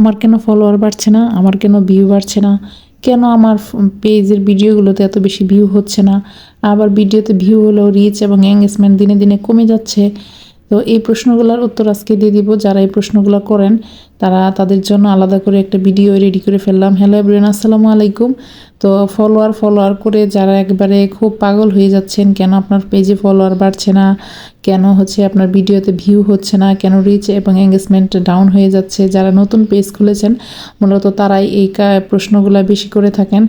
আমার কেন ফলোয়ার বাড়ছে না? আমার কেন ভিউ বাড়ছে না? কেন আমার পেজের ভিডিওগুলোতে এত বেশি ভিউ হচ্ছে না? আবার ভিডিওতে ভিউ হলেও রিচ এবং এঙ্গেজমেন্ট দিনে দিনে কমে যাচ্ছে। তো এই প্রশ্নগুলোর উত্তর আজকে দিয়ে দিব। যারা এই প্রশ্নগুলো করেন তারা তাদের জন্য আলাদা করে একটা ভিডিও রেডি করে ফেললাম। হ্যালো এভরিওয়ান আসসালামু আলাইকুম। তো ফলোয়ার ফলোয়ার করে যারা একবারে খুব পাগল হয়ে যাচ্ছেন, কেন আপনার পেজে ফলোয়ার বাড়ছে না? কেন হচ্ছে আপনার ভিডিওতে ভিউ হচ্ছে না? কেন রিচ এবং এঙ্গেজমেন্ট ডাউন হয়ে যাচ্ছে? যারা নতুন পেজ খুলেছেন, মূলত তারাই এই প্রশ্নগুলো বেশি করে থাকেন।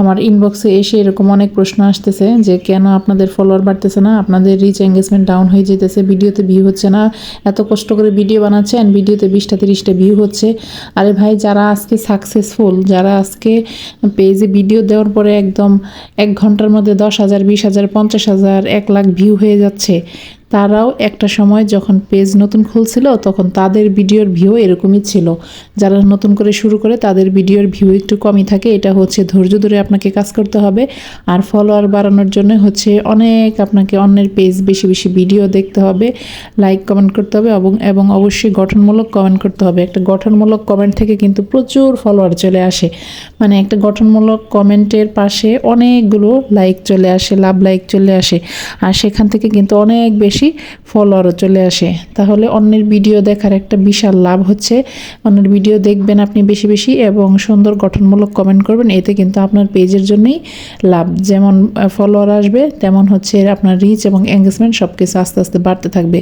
আমার ইনবক্সে এসে এরকম অনেক প্রশ্ন আসতেছে যে, কেন আপনাদের ফলোয়ার বাড়তেছে না? আপনাদের রিচ এঙ্গেজমেন্ট ডাউন হয়ে যেতেছে ভিডিওতে ভিউ হচ্ছে না। এত কষ্ট করে ভিডিও বানাচ্ছেন ভিডিওতে বিশটা, তিরিশটা ভিউ হচ্ছে। আরে ভাই, যারা আজকে সাকসেসফুল যারা আজকে পেজে ভিডিও দেওয়ার পরে একদম এক ঘণ্টার মধ্যে দশ হাজার, বিশ হাজার, পঞ্চাশ হাজার, এক লাখ ভিউ হয়ে যাচ্ছে তারাও একটা সময় যখন পেজ নতুন খুলছিল, তখন তাদের ভিডিওর ভিউ এরকমই ছিল। যারা নতুন করে শুরু করে, তাদের ভিডিওর ভিউ একটু কমই থাকে। এটা হচ্ছে ধৈর্য ধরে আপনাকে কাজ করতে হবে। আর ফলোয়ার বাড়ানোর জন্য হচ্ছে অনেক আপনাকে অন্যের পেজ বেশি বেশি ভিডিও দেখতে হবে, লাইক কমেন্ট করতে হবে এবং এবং অবশ্যই গঠনমূলক কমেন্ট করতে হবে। একটা গঠনমূলক কমেন্ট থেকে কিন্তু প্রচুর ফলোয়ার চলে আসে। মানে একটা গঠনমূলক কমেন্টের পাশে অনেকগুলো লাইক চলে আসে, লাভ লাইক চলে আসে। আর সেখান থেকে কিন্তু অনেক বেশি ফলোয়ারও চলে আসে। তাহলে অন্যের ভিডিও দেখার একটা বিশাল লাভ হচ্ছে। অন্যের ভিডিও দেখবেন আপনি বেশি বেশি এবং সুন্দর গঠনমূলক কমেন্ট করবেন। এতে কিন্তু আপনার পেজের জন্যই লাভ। যেমন ফলোয়ার আসবে, তেমন হচ্ছে আপনার রিচ এবং এঙ্গেজমেন্ট সব কিছু আস্তে আস্তে বাড়তে থাকবে।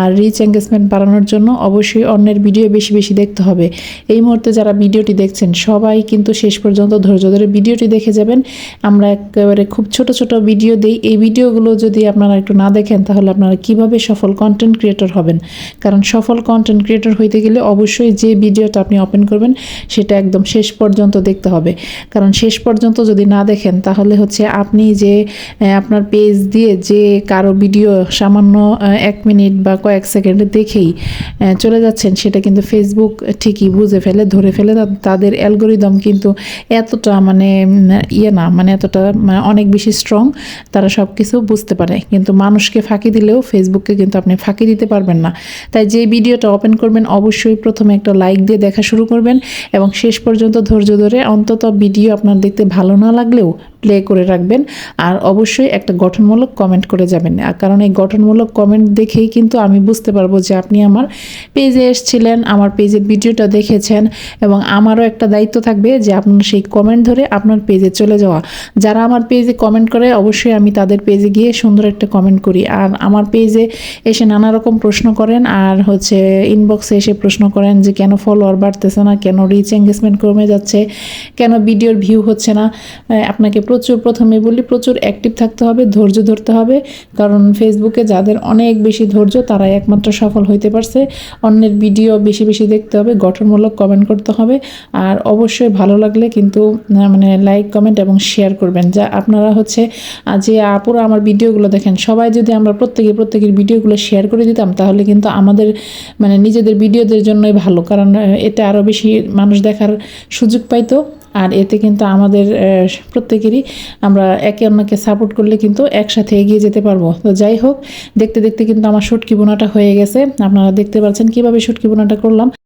আর রিচ এঙ্গেজমেন্ট বাড়ানোর জন্য অবশ্যই অন্যের ভিডিও বেশি বেশি দেখতে হবে। এই মুহূর্তে যারা ভিডিওটি দেখছেন, সবাই কিন্তু শেষ পর্যন্ত ধৈর্য ধরে ভিডিওটি দেখে যাবেন। আমরা একেবারে খুব ছোট ছোট ভিডিও দিই। এই ভিডিওগুলো যদি আপনারা একটু না দেখেন, তাহলে আপনারা কীভাবে সফল কন্টেন্ট ক্রিয়েটর হবেন? কারণ সফল কন্টেন্ট ক্রিয়েটর হইতে গেলে অবশ্যই যে ভিডিওটা আপনি ওপেন করবেন, সেটা একদম শেষ পর্যন্ত দেখতে হবে। কারণ শেষ পর্যন্ত যদি না দেখেন, তাহলে হচ্ছে আপনি যে আপনার পেজ দিয়ে যে কারও ভিডিও সামান্য এক মিনিট বা কয়েক সেকেন্ডে দেখেই চলে যাচ্ছেন, সেটা কিন্তু ফেসবুক ঠিকই বুঝে ফেলে, ধরে ফেলে তাদের অ্যালগোরিদম কিন্তু এতটা মানে ইয়ে না মানে এতটা মানে অনেক বেশি স্ট্রং তারা সব কিছু বুঝতে পারে। কিন্তু মানুষকে ফাঁকি দিলেও ফেসবুককে কিন্তু আপনি ফাঁকি দিতে পারবেন না। তাই যে ভিডিওটা ওপেন করবেন, অবশ্যই প্রথমে একটা লাইক দিয়ে দেখা শুরু করবেন এবং শেষ পর্যন্ত ধৈর্য ধরে অন্তত ভিডিও আপনার দেখতে ভালো না লাগলেও প্লে করে রাখবেন। আর অবশ্যই একটা গঠনমূলক কমেন্ট করে যাবেন। কারণ এই গঠনমূলক কমেন্ট দেখেই কিন্তু আমি বুঝতে পারব যে আপনি আমার পেজে এসেছিলেন, আমার পেজের ভিডিওটা দেখেছেন এবং আমারও একটা দায়িত্ব থাকবে যে আপনার সেই কমেন্ট ধরে আপনার পেজে চলে যাওয়া। যারা আমার পেজে কমেন্ট করে, অবশ্যই আমি তাদের পেজে গিয়ে সুন্দর একটা কমেন্ট করি। আর আমার পেজে এসে নানা রকম প্রশ্ন করেন আর হচ্ছে ইনবক্সে এসে প্রশ্ন করেন যে কেন ফলোয়ার বাড়তেছে না, কেন রিচ এঙ্গেজমেন্ট কমে যাচ্ছে, কেন ভিডিওর ভিউ হচ্ছে না। আপনাকে প্রচুর প্রথমে বলি, প্রচুর অ্যাক্টিভ থাকতে হবে, ধৈর্য ধরতে হবে। কারণ ফেসবুকে যাদের অনেক বেশি ধৈর্য তারা একমাত্র সফল হইতে পারছে। অন্যের ভিডিও বেশি বেশি দেখতে হবে, গঠনমূলক কমেন্ট করতে হবে। আর অবশ্যই ভালো লাগলে কিন্তু মানে লাইক কমেন্ট এবং শেয়ার করবেন। যা আপনারা হচ্ছে যে আপুরা আমার ভিডিওগুলো দেখেন, সবাই যদি আমরা প্রত্যেকে প্রত্যেকের ভিডিওগুলো শেয়ার করে দিতাম, তাহলে কিন্তু আমাদের মানে নিজেদের ভিডিওদের জন্যই ভালো। কারণ এতে আরও বেশি মানুষ দেখার সুযোগ পাইতো। আর এতে কিন্তু আমাদের প্রত্যেকেরই আমরা একে অন্যকে সাপোর্ট করলে কিন্তু একসাথে এগিয়ে যেতে পারব। তো যাই হোক, দেখতে দেখতে কিন্তু আমার শুটকি বোনাটা হয়ে গেছে। আপনারা দেখতে পাচ্ছেন কীভাবে শুটকি বোনাটা করলাম।